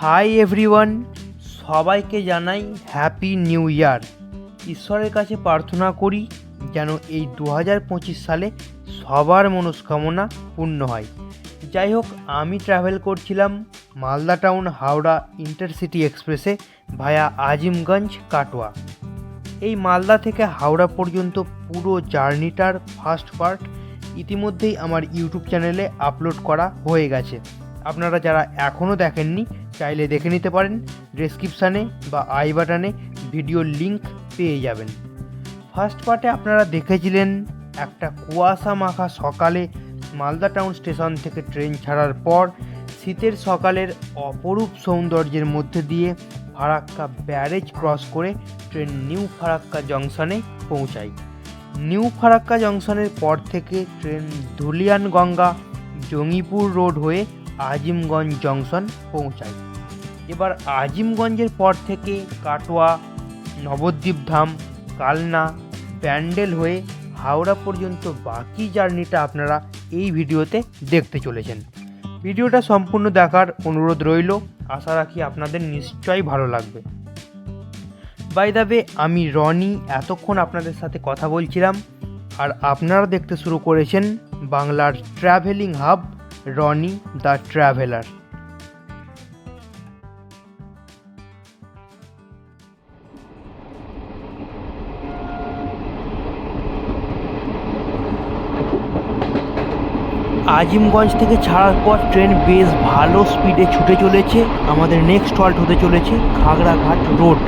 Hi everyone, সবাইকে জানাই happy new year. ঈশ্বরের কাছে প্রার্থনা করি যেন এই দু হাজার পঁচিশ সালে সবার মনস্কামনা পূর্ণ হয়। যাই হোক, আমি ট্রাভেল করছিলাম মালদা টাউন হাওড়া ইন্টারসিটি এক্সপ্রেসে ভায়া আজিমগঞ্জ, কাটোয়া। এই মালদা থেকে হাওড়া পর্যন্ত পুরো জার্নিটার ফার্স্ট পার্ট ইতিমধ্যেই আমার ইউটিউব চ্যানেলে আপলোড করা হয়ে গেছে। আপনারা যারা এখনও দেখেননি চাইলে দেখে নিতে পারেন। ডেসক্রিপশানে বা আই বাটনে ভিডিওর লিংক পেয়ে যাবেন। ফার্স্ট পার্টে আপনারা দেখেছিলেন একটা কুয়াশা মাখা সকালে মালদা টাউন স্টেশন থেকে ট্রেন ছাড়ার পর শীতের সকালের অপরূপ সৌন্দর্যের মধ্যে দিয়ে ফারাক্কা ব্যারেজ ক্রস করে ট্রেন নিউ ফারাক্কা জংশনে পৌঁছায়। নিউ ফারাক্কা জংশনের পর থেকে ট্রেন ধুলিয়ান গঙ্গা জঙ্গিপুর রোড হয়ে আজিমগঞ্জ জংশন পৌঁছায়। এবার আজিমগঞ্জের পর থেকে কাটোয়া, নবদ্বীপ ধাম, কালনা ব্যান্ডেল হয়ে হাওড়া পর্যন্ত বাকি জার্নিটা আপনারা এই ভিডিওতে দেখতে চলেছেন। ভিডিওটা সম্পূর্ণ দেখার অনুরোধ রইল। আশা রাখি আপনাদের নিশ্চয়ই ভালো লাগবে। বাই ওয়ে আমি রনি, এতক্ষণ আপনাদের সাথে কথা বলছিলাম। আর আপনারা দেখতে শুরু করেছেন বাংলার traveling hub Rony the traveler. Azimganj থেকে ছাড়ার পর ট্রেন বেশ ভালো স্পিডে ছুটে চলেছে। আমাদের নেক্সট হল্ট হতে চলেছে খাগড়াঘাট রোড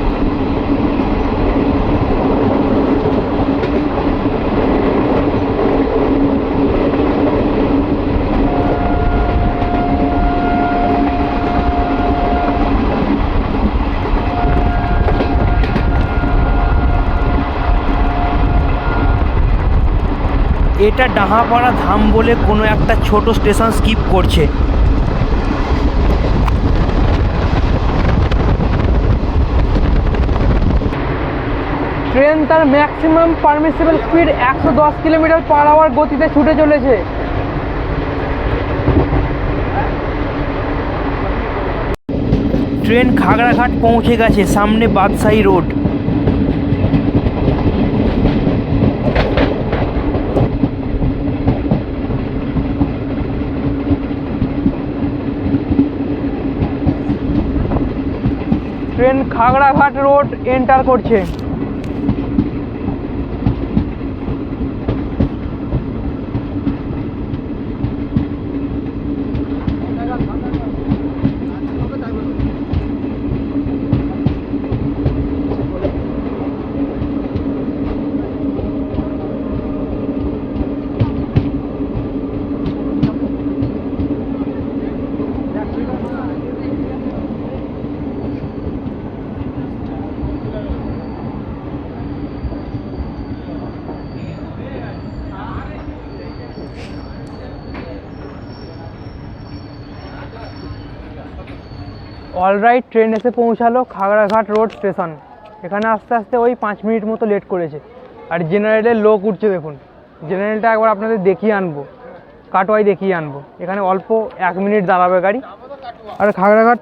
এটা ডাহাপাড়া ধাম বলে কোনো একটা ছোট স্টেশন স্কিপ করছে। ট্রেন তার ম্যাক্সিমাম পারমিসিবল স্পিড একশো দশ কিলোমিটার পার আওয়ার গতিতে ছুটে চলেছে। ট্রেন খাগড়াঘাট পৌঁছে গেছে সামনে Badshahi road. Train Khagraghat road enter করছে। অলরাইট ট্রেন এসে পৌঁছালো খাগড়াঘাট রোড স্টেশন এখানে আস্তে আস্তে ওই পাঁচ মিনিট মতো লেট করেছে। আর জেনারেলের লোক উঠছে দেখুন। জেনারেলটা একবার আপনাদের দেখিয়ে আনব। কাটোয়াই দেখিয়ে আনব। এখানে অল্প এক মিনিট দাঁড়াবে গাড়ি। আর খাগড়াঘাট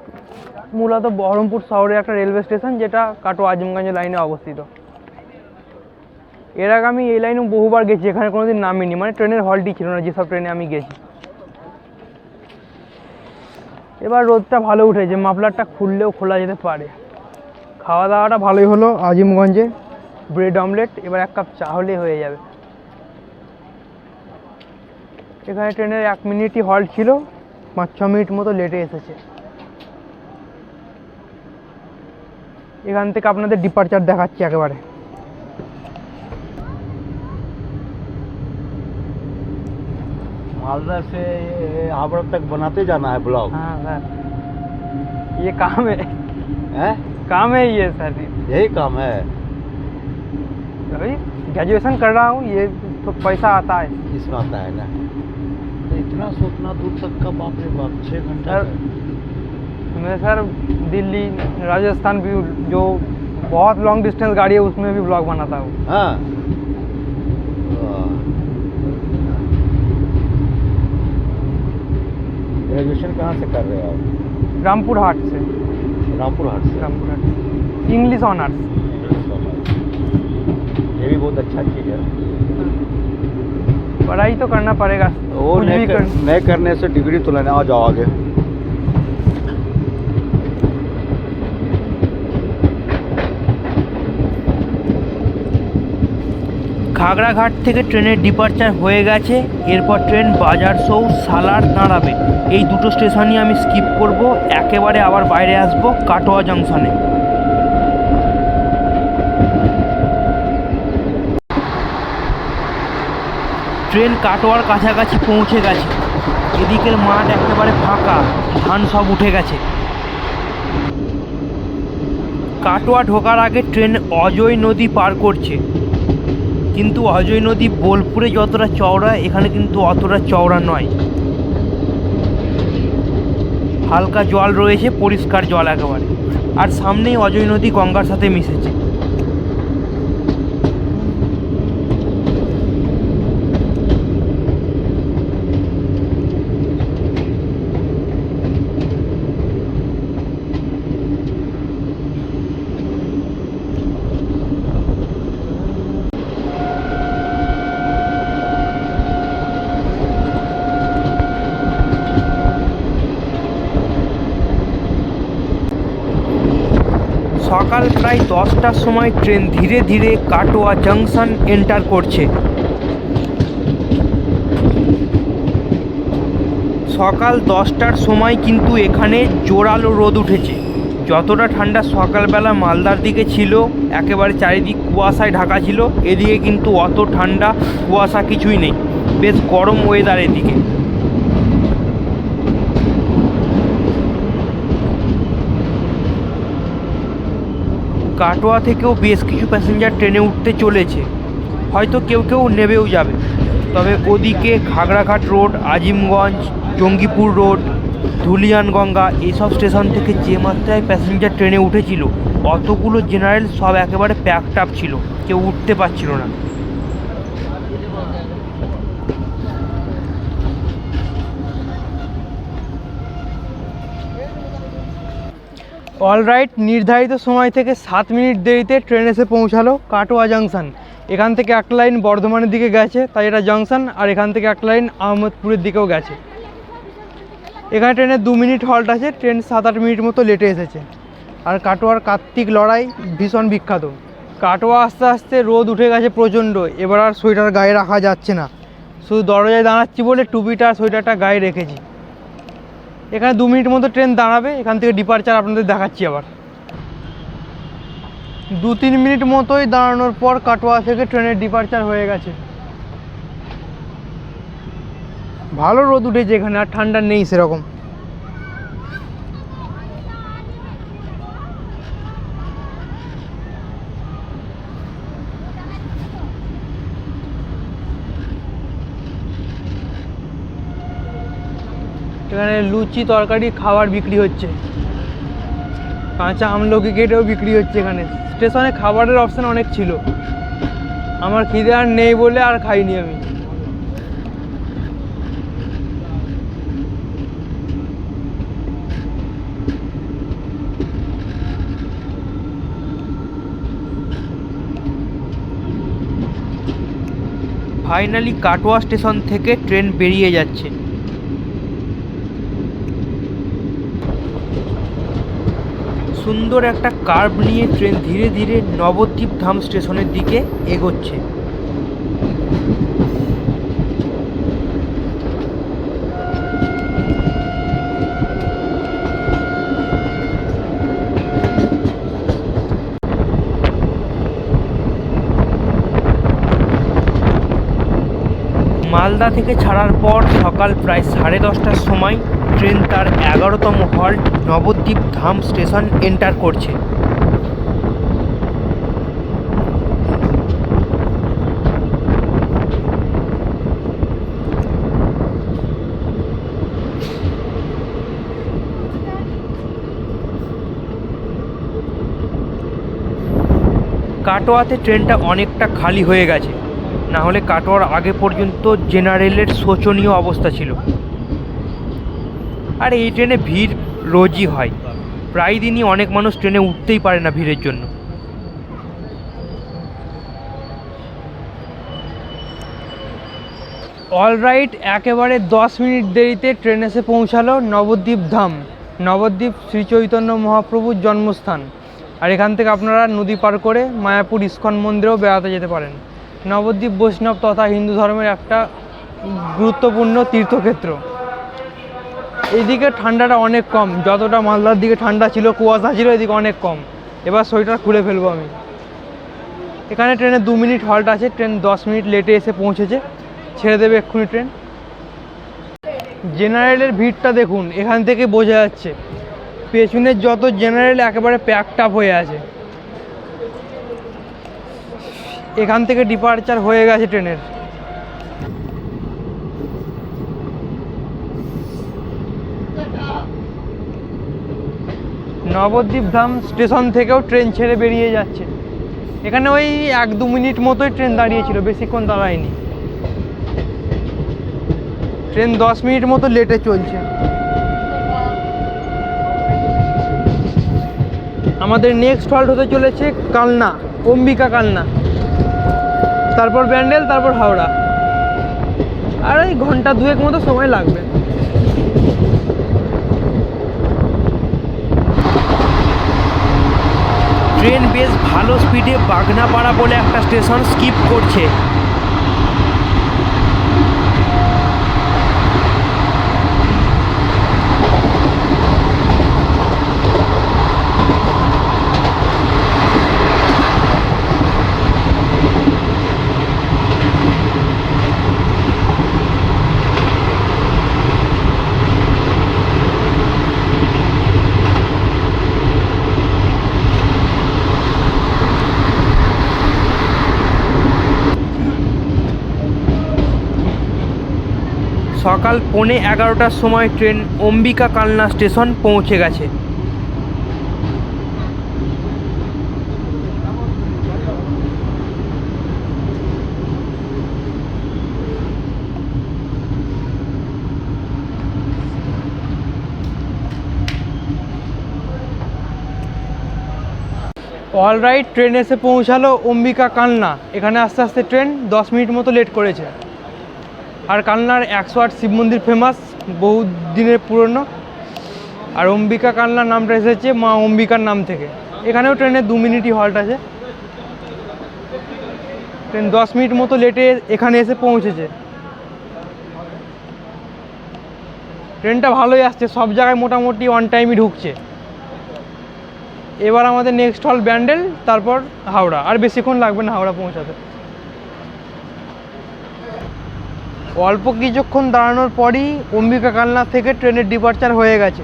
মূলত বহরমপুর শহরের একটা রেলওয়ে স্টেশন যেটা কাটোয়া আজিমগঞ্জ লাইনে অবস্থিত। এর আগে আমি এই লাইনে বহুবার গেছি, এখানে কোনোদিন নামিনি। মানে ট্রেনের হলটি ছিল না, যেসব ট্রেনে আমি গেছি। এবার রোদটা ভালো উঠেছে, মাফলারটা খুললেও খোলা যেতে পারে। খাওয়া দাওয়াটা ভালোই হলো আজিমগঞ্জে ব্রেড অমলেট এবার এক কাপ চা হলেই হয়ে যাবে। এখানে ট্রেনের এক মিনিটই হল্ট ছিল, পাঁচ ছ মিনিট মতো লেটে এসেছে। এখান থেকে আপনাদের ডিপার্চার দেখাচ্ছি একেবারে। मालदा से हावड़ा तक बनाते जाना है ब्लॉग। हाँ सर। ये काम है। है? काम है ये सर। यही काम है। अभी ग्रेजुएशन कर रहा हूँ ये तो पैसा आता है। इसमें आता है ना? तो इतना से उतना दूर तक का बाप रे बाप छः घंटा मैं सर दिल्ली राजस्थान भी जो बहुत लॉन्ग डिस्टेंस गाड़ी है उसमें भी ब्लॉग बनाता हूँ। हाँ। ग्रेजुएशन कहाँ से कर रहे हो आप? रामपुर हाट से। रामपुर हाट से? रामपुर हाट इंग्लिश ऑनर्स ये भी बहुत अच्छा चीज़ है। पढ़ाई तो करना पड़ेगा। वो नहीं कर, नहीं करने से डिग्री तो लेने आ जाओ आगे খাগড়াঘাট থেকে ট্রেনের ডিপার্চার হয়ে গেছে। এরপর ট্রেন, বাজার, সৌ, সালার দাঁড়াবে। এই দুটো স্টেশনই আমি স্কিপ করব। একেবারে আবার বাইরে আসব কাটোয়া জংশনে ট্রেন কাটোয়ার কাছাকাছি পৌঁছে গেছে। এদিকের মাঠ একেবারে ফাঁকা, ধান সব উঠে গেছে। কাটোয়া ঢোকার আগে ট্রেন অজয় নদী পার করছে। কিন্তু অজয় নদী বোলপুরে যতটা চওড়া, এখানে কিন্তু অতটা চওড়া নয়। হালকা জল রয়েছে, পরিষ্কার জল একেবারে। আর সামনেই অজয় নদী গঙ্গার সাথে মিশেছে। সকাল প্রায় দশটার সময় ট্রেন ধীরে ধীরে কাটোয়া জংশন এন্টার করছে। সকাল দশটার সময় কিন্তু এখানে জোরালো রোদ উঠেছে। যতটা ঠান্ডা সকালবেলা মালদার দিকে ছিল, একেবারে চারিদিক কুয়াশায় ঢাকা ছিল, এদিকে কিন্তু অত ঠান্ডা কুয়াশা কিছুই নেই। বেশ গরম ওয়েদার এদিকে। কাটোয়া থেকেও বেশ কিছু প্যাসেঞ্জার ট্রেনে উঠতে চলেছে। হয়তো কেউ কেউ নেবেও যাবে। তবে ওদিকে খাগড়াঘাট রোড আজিমগঞ্জ, জঙ্গিপুর রোড ধুলিয়ানগঙ্গা এসব স্টেশন থেকে যে মাত্রায় প্যাসেঞ্জার ট্রেনে উঠেছিল, অতগুলো জেনারেল সব একেবারে প্যাকড আপ ছিল। কেউ উঠতে পারছিল না। অলরাইট নির্ধারিত সময় থেকে সাত মিনিট দেরিতে ট্রেন এসে পৌঁছালো কাটোয়া জাংশন এখান থেকে একটা লাইন বর্ধমানের দিকে গেছে, তাই এটা জাংশন আর এখান থেকে একটা লাইন আহমদপুরের দিকেও গেছে। এখানে ট্রেনের দু মিনিট হল্ট আছে ট্রেন সাত আট মিনিট মতো লেটে এসেছে। আর কাটোয়ার কার্তিক লড়াই ভীষণ বিখ্যাত। কাটোয়া আস্তে আস্তে রোদ উঠে গেছে প্রচণ্ড, এবার আর সোয়েটার গায়ে রাখা যাচ্ছে না। শুধু দরজায় দাঁড়াচ্ছি বলে টুপিটা আর সোয়েটারটা গায়ে রেখেছি। এখানে দু মিনিট মতো ট্রেন দাঁড়াবে, এখান থেকে ডিপারচার আপনাদের দেখাচ্ছি আবার। দু তিন মিনিট মতোই দাঁড়ানোর পর কাটোয়া থেকে ট্রেনের ডিপারচার হয়ে গেছে। ভালো রোদ উঠেছে এখানে, আর ঠান্ডা নেই সেরকম। এখানে লুচি তরকারি খাবার বিক্রি হচ্ছে। কাঁচা আমলকি কেটেও বিক্রি হচ্ছে এখানে। স্টেশনে খাবারের অপশান অনেক ছিল। আমার খিদে আর নেই বলে আর খাইনি আমি। ফাইনালি কাটোয়া স্টেশন থেকে ট্রেন বেরিয়ে যাচ্ছে। সুন্দর একটা কার্ভ নিয়ে ট্রেন ধীরে ধীরে নবদ্বীপ ধাম স্টেশনের দিকে এগোচ্ছে। মালদা থেকে ছাড়ার পর সকাল প্রায় সাড়ে দশটার সময় ট্রেন তার এগারোতম halt Nabadwip Dham station enter করছে। কাটোয়াতে ট্রেনটা অনেকটা খালি হয়ে গেছে। না হলে কাটোয়ার আগে পর্যন্ত জেনারেলের শোচনীয় অবস্থা ছিল। আর এই ট্রেনে ভিড় রোজই হয়। প্রায় দিনই অনেক মানুষ ট্রেনে উঠতেই পারে না ভিড়ের জন্য। অলরাইট একেবারে দশ মিনিট দেরিতে ট্রেন এসে পৌঁছালো নবদ্বীপ ধাম। নবদ্বীপ শ্রী চৈতন্য মহাপ্রভুর জন্মস্থান। আর এখান থেকে আপনারা নদী পার করে মায়াপুর ইস্কন মন্দিরেও বেড়াতে যেতে পারেন। নবদ্বীপ, বৈষ্ণব তথা হিন্দু ধর্মের একটা গুরুত্বপূর্ণ তীর্থক্ষেত্র। এইদিকে ঠান্ডাটা অনেক কম। যতটা মালদার দিকে ঠান্ডা ছিল, কুয়াশা ছিল, এদিকে অনেক কম। এবার সোয়েটার খুলে ফেলব আমি। এখানে ট্রেনে দু মিনিট হল্ট আছে, ট্রেন দশ মিনিট লেটে এসে পৌঁছেছে। ছেড়ে দেবে এক্ষুনি ট্রেন। জেনারেলের ভিড়টা দেখুন, এখান থেকে বোঝা যাচ্ছে। পেছনের যত জেনারেল, একেবারে প্যাকড আপ হয়ে আছে। এখান থেকে ডিপারচার হয়ে গেছে ট্রেনের। নবদ্বীপ ধাম স্টেশন থেকেও ট্রেন ছেড়ে বেরিয়ে যাচ্ছে। এখানে ওই এক দু মিনিট মতোই ট্রেন দাঁড়িয়েছিল, বেশিক্ষণ দাঁড়ায়নি। ট্রেন দশ মিনিট মতো লেটে চলছে। আমাদের নেক্সট হল্ট হতে চলেছে কালনা, অম্বিকা কালনা। তারপর ব্যান্ডেল, তারপর হাওড়া। আর ওই ঘণ্টা দুয়েক মতো সময় লাগবে। ট্রেন বেশ ভালো স্পিডে বাগনাপাড়া বলে একটা স্টেশন স্কিপ করছে। সকাল পৌনে এগারোটার সময় ট্রেন অম্বিকা কালনা স্টেশন পৌঁছে গেছে। অলরাইট ট্রেন এসে পৌঁছালো অম্বিকা কালনা। এখানে আস্তে আস্তে ট্রেন দশ মিনিট মতো লেট করেছে। আর কালনার একশো আট শিব মন্দির ফেমাস বহু দিনের পুরনো। আর অম্বিকা কালনা নামটা এসেছে মা অম্বিকার নাম থেকে। এখানেও ট্রেনে দু মিনিটই হল্ট আছে। ট্রেন দশ মিনিট মতো লেটে এখানে এসে পৌঁছেছে। ট্রেনটা ভালোই আসছে, সব জায়গায় মোটামুটি অন টাইমই ঢুকছে। এবার আমাদের নেক্সট হল ব্যান্ডেল, তারপর হাওড়া। আর বেশিক্ষণ লাগবে না হাওড়া পৌঁছাতে। অল্প কিছুক্ষণ দাঁড়ানোর পরই অম্বিকা কালনা থেকে ট্রেনের ডিপার্চার হয়ে গেছে।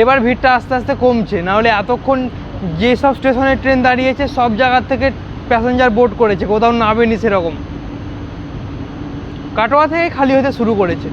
এবার ভিড়টা আস্তে আস্তে কমছে, নাহলে এতক্ষণ যেসব স্টেশনে ট্রেন দাঁড়িয়েছে, সব জায়গার থেকে প্যাসেঞ্জার বোর্ড করেছে, কোথাও নামেনি সেরকম। কাটোয়া থেকে খালি হতে শুরু করেছে।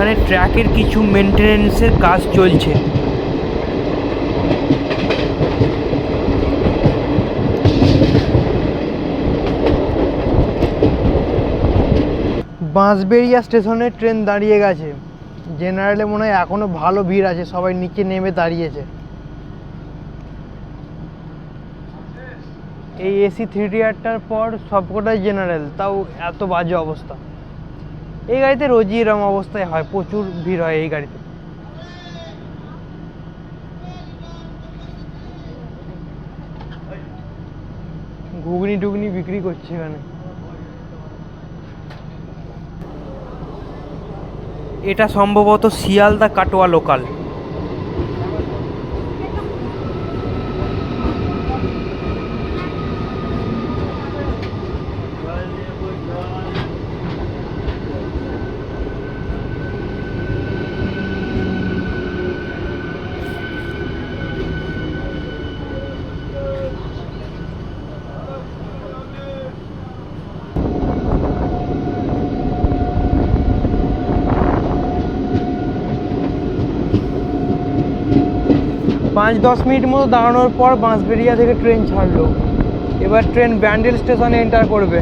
এখানে ট্র্যাকের কিছু মেনটেনেন্সের কাজ চলছে। বাঁশবেড়িয়া স্টেশনে ট্রেন দাঁড়িয়ে গেছে। জেনারেলে মনে হয় এখনও ভালো ভিড় আছে, সবাই নিচে নেমে দাঁড়িয়েছে। এই এসি থ্রি টিয়ারটার পর সবকটাই জেনারেল, তাও এত বাজে অবস্থা। এই গাড়িতে রোজই এরম অবস্থায় হয়, প্রচুর ভিড় হয় এই গাড়িতে। ঘুগনি টুগনি বিক্রি করছে এখানে। এটা সম্ভবত শিয়ালদা কাটোয়া লোকাল পাঁচ দশ মিনিট মতো দাঁড়ানোর পর বাঁশবেড়িয়া থেকে ট্রেন ছাড়লো। এবার ট্রেন ব্যান্ডেল স্টেশনে এন্টার করবে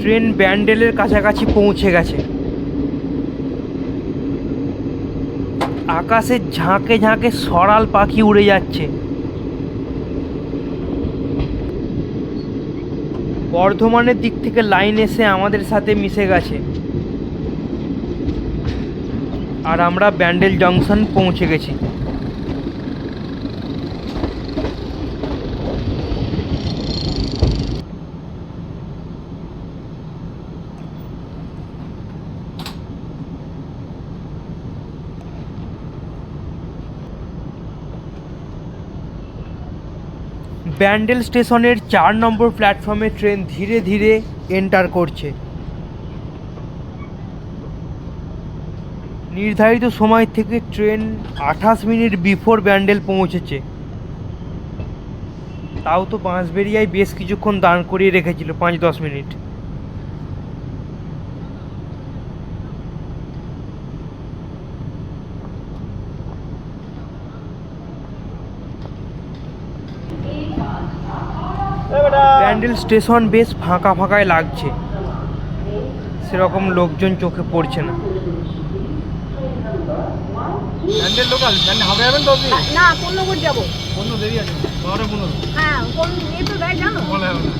ট্রেন ব্যান্ডেলের কাছাকাছি পৌঁছে গেছে। আকাশে ঝাঁকে ঝাঁকে সরাল পাখি উড়ে যাচ্ছে। বর্ধমানের দিক থেকে লাইন এসে আমাদের সাথে মিশে গেছে। আর আমরা ব্যান্ডেল জংশন পৌঁছে গেছি। ব্যান্ডেল স্টেশনের চার নম্বর প্ল্যাটফর্মে ট্রেন ধীরে ধীরে এন্টার করছে। নির্ধারিত সময় থেকে ট্রেন আঠাশ মিনিট বিফোর ব্যান্ডেল পৌঁছেছে। তাও তো বাঁশবেরিয়ায় বেশ কিছুক্ষণ দাঁড় করিয়ে রেখেছিল, পাঁচ দশ মিনিট। ব্যান্ডেল স্টেশন বেশ ফাঁকা ফাঁকাই লাগছে। সেরকম লোকজন চোখে পড়ছে না। ব্যান্ডেল লোকাল ব্যান্ড হাওড়া যাবেন তো আপনি না পূর্ণপুর যাব। অন্য দেরি আছে বারোটা পনেরো। হ্যাঁ কোন এ তো দেয় জানো? বলা যাবে না।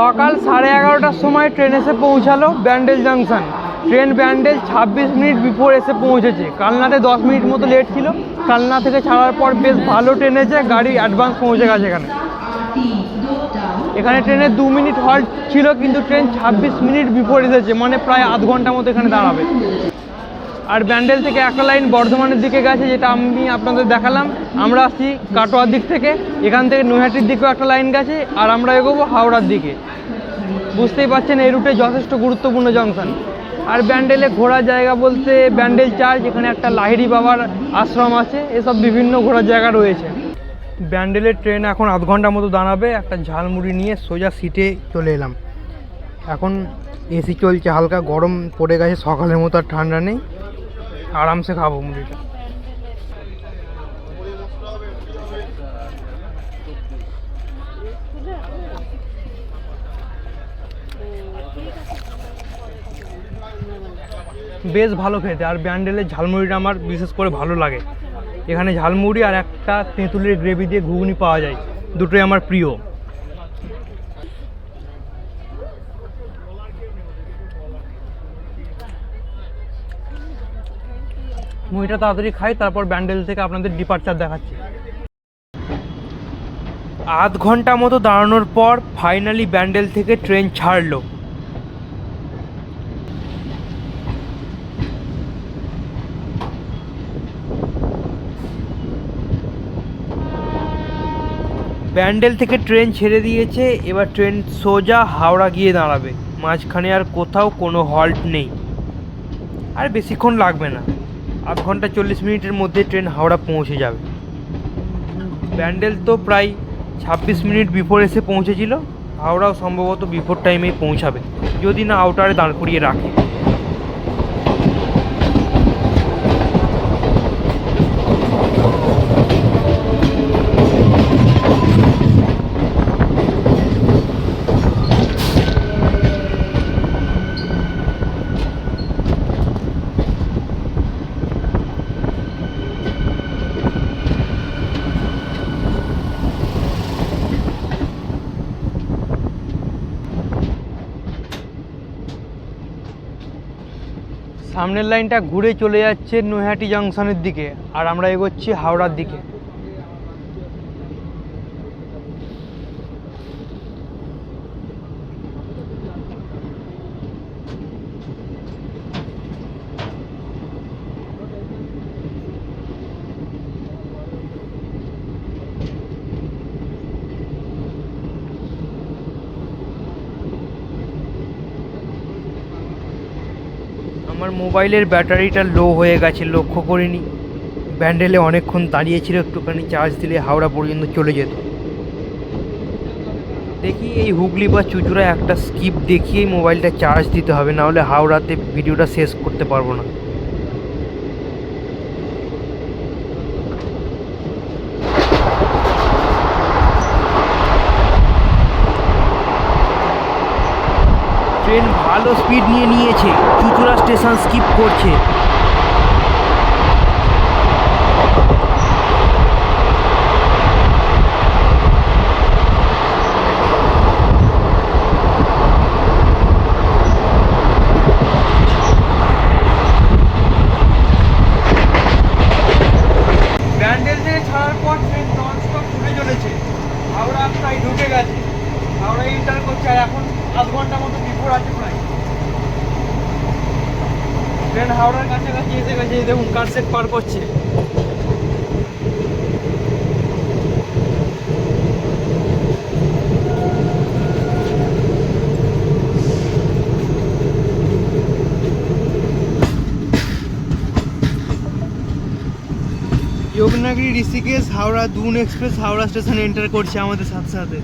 সকাল সাড়ে এগারোটার সময় ট্রেন এসে পৌঁছালো ব্যান্ডেল জাংশন ট্রেন ব্যান্ডেল ছাব্বিশ মিনিট বিফোর এসে পৌঁছেছে। কালনাতে দশ মিনিট মতো লেট ছিল। কালনা থেকে ছাড়ার পর বেশ ভালো ট্রেন এসে গাড়ি অ্যাডভান্স পৌঁছে গেছে এখানে। এখানে ট্রেনে দু মিনিট হল্ট ছিল, কিন্তু ট্রেন ছাব্বিশ মিনিট বিফোর এসেছে মানে প্রায় আধ ঘণ্টা মতো এখানে দাঁড়াবে। আর ব্যান্ডেল থেকে একটা লাইন বর্ধমানের দিকে গেছে, যেটা আমি আপনাদের দেখালাম। আমরা আসছি কাটোয়ার দিক থেকে, এখান থেকে নৈহাটির দিকেও একটা লাইন গেছে, আর আমরা এগোবো হাওড়ার দিকে। বুঝতেই পারছেন, এই রুটে যথেষ্ট গুরুত্বপূর্ণ জংশন। আর ব্যান্ডেলে ঘোরার জায়গা বলতে ব্যান্ডেল চার্চ, এখানে একটা লাহিড়ি বাবার আশ্রম আছে, এসব বিভিন্ন ঘোরার জায়গা রয়েছে। ব্যান্ডেলের ট্রেন এখন আধ ঘণ্টা মতো দাঁড়াবে, একটা ঝালমুড়ি নিয়ে সোজা সিটে চলে এলাম। এখন এসি চলছে, হালকা গরম পড়ে গেছে, সকালের মতো আর ঠান্ডা নেই। আরামসে খাব মুড়িটা। বেশ ভালো খেতে, আর ব্যান্ডেলের ঝালমুড়িটা আমার বিশেষ করে ভালো লাগে। এখানে ঝালমুড়ি আর একটা তেঁতুলের গ্রেভি দিয়ে ঘুগনি পাওয়া যায়, দুটোই আমার প্রিয়। মুড়িটা তাড়াতাড়ি খাই, তারপর ব্যান্ডেল থেকে আপনাদের ডিপার্চার দেখাচ্ছি। আধ ঘণ্টা মতো দাঁড়ানোর পর ফাইনালি ব্যান্ডেল থেকে ট্রেন ছাড়লো। ব্যান্ডেল থেকে ট্রেন ছেড়ে দিয়েছে, এবার ট্রেন সোজা হাওড়া গিয়ে দাঁড়াবে। মাঝখানে আর কোথাও কোনো হল্ট নেই। আর বেশিক্ষণ লাগবে না। আধ ঘণ্টা চল্লিশ মিনিটের মধ্যে ট্রেন হাওড়া পৌঁছে যাবে। ব্যান্ডেল তো প্রায় ছাব্বিশ মিনিট বিফোর এসে পৌঁছেছিল। হাওড়াও সম্ভবত বিফোর টাইমেই পৌঁছাবে। যদি না আউটারে দাঁড় করিয়ে রাখে। সামনের লাইনটা ঘুরে চলে যাচ্ছে নৈহাটি জংশনের দিকে আর আমরা এগোচ্ছি হাওড়ার দিকে আমার মোবাইলের ব্যাটারিটা লো হয়ে গেছে, লক্ষ্য করিনি। ব্যান্ডেলে অনেকক্ষণ দাঁড়িয়েছিল, একটুখানি চার্জ দিলে হাওড়া পর্যন্ত চলে যেত। দেখি এই হুগলি বা চুচুড়া একটা স্কিপ দেখিয়েই মোবাইলটা চার্জ দিতে হবে, নাহলে হাওড়াতে ভিডিওটা শেষ করতে পারব না ট্রেন ভালো স্পিড নিয়ে নিয়েছে। চুচুড়া স্টেশন স্কিপ করছে ব্যান্ডেল থেকে ছাড়ার পর ট্রেন নন স্টপ ঘুরে চলেছে হাওড়া প্রায় ঢুকে গেছে হাওড়া ইন্টার করছে আর এখন আধ ঘণ্টা মতো বিফোর আছে প্রায় ট্রেন হাওড়ার কাছাকাছি এসে গেছে এই দেখুন কারসেট পার করছে। যোগনাগিরি ঋষিকেশ হাওড়া দুন এক্সপ্রেস হাওড়া স্টেশনে এন্টার করছে আমাদের সাথে সাথে।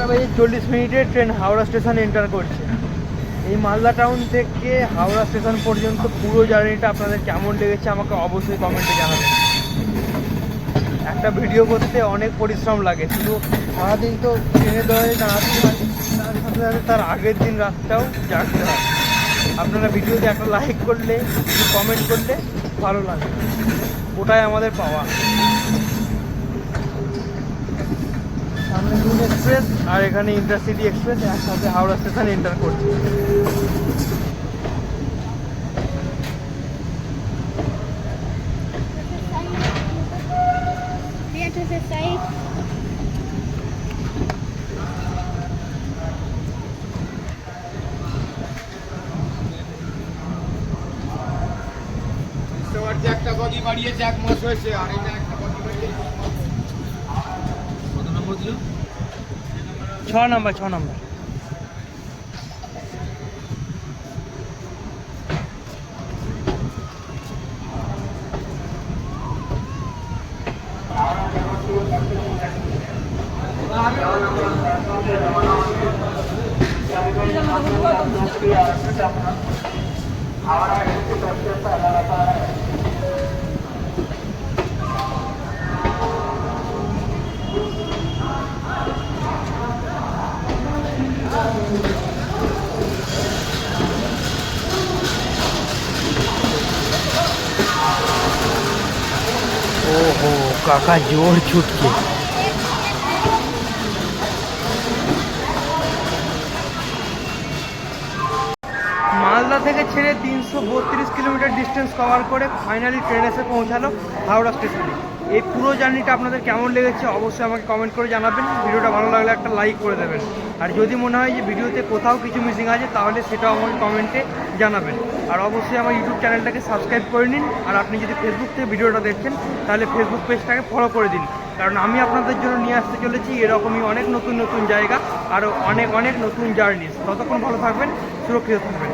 বারোটা বেজে চল্লিশ মিনিটে ট্রেন হাওড়া স্টেশন এন্টার করছে। এই মালদা টাউন থেকে হাওড়া স্টেশন পর্যন্ত পুরো জার্নিটা আপনাদের কেমন লেগেছে আমাকে অবশ্যই কমেন্টে জানাবেন। একটা ভিডিও করতে অনেক পরিশ্রম লাগে, শুধু সারাদিন তো ট্রেনে দৌড়ে দাঁড়াতে হয়, তার সাথে সাথে তার আগের দিন রাতটাও জানতে হয়। আপনারা ভিডিওতে একটা লাইক করলে কমেন্ট করলে ভালো লাগে। ওটাই আমাদের পাওয়া। সামনে নুন এক্সপ্রেস আর এখানে ইন্টারসিটি এক্সপ্রেস একসাথে হাওড়া স্টেশন এন্টার করছে। একটা গদি বাড়িয়েছে এক মাস হয়েছে, আর এটা ছ নম্বর ছ নম্বর। কাকা জোর ছুটছে মালদা থেকে ছেড়ে তিনশো বত্রিশ কিলোমিটার ডিস্টেন্স কভার করে ফাইনালি ট্রেন এসে পৌঁছালো হাওড়া স্টেশনে এই পুরো জার্নিটা আপনাদের কেমন লেগেছে অবশ্যই আমাকে কমেন্ট করে জানাবেন। ভিডিওটা ভালো লাগলে একটা লাইক করে দেবেন। আর যদি মনে হয় যে ভিডিওতে কোথাও কিছু মিসিং আছে, তাহলে সেটাও আমাকে কমেন্টে জানাবেন। আর অবশ্যই আমার ইউটিউব চ্যানেলটাকে সাবস্ক্রাইব করে নিন। আর আপনি যদি ফেসবুক থেকে ভিডিওটা দেখছেন, তাহলে ফেসবুক পেজটাকে ফলো করে দিন। কারণ আমি আপনাদের জন্য নিয়ে আসতে চলেছি এরকমই অনেক নতুন নতুন জায়গা আর অনেক অনেক নতুন জার্নিস ততক্ষণ ভালো থাকবেন, সুরক্ষিত থাকবেন।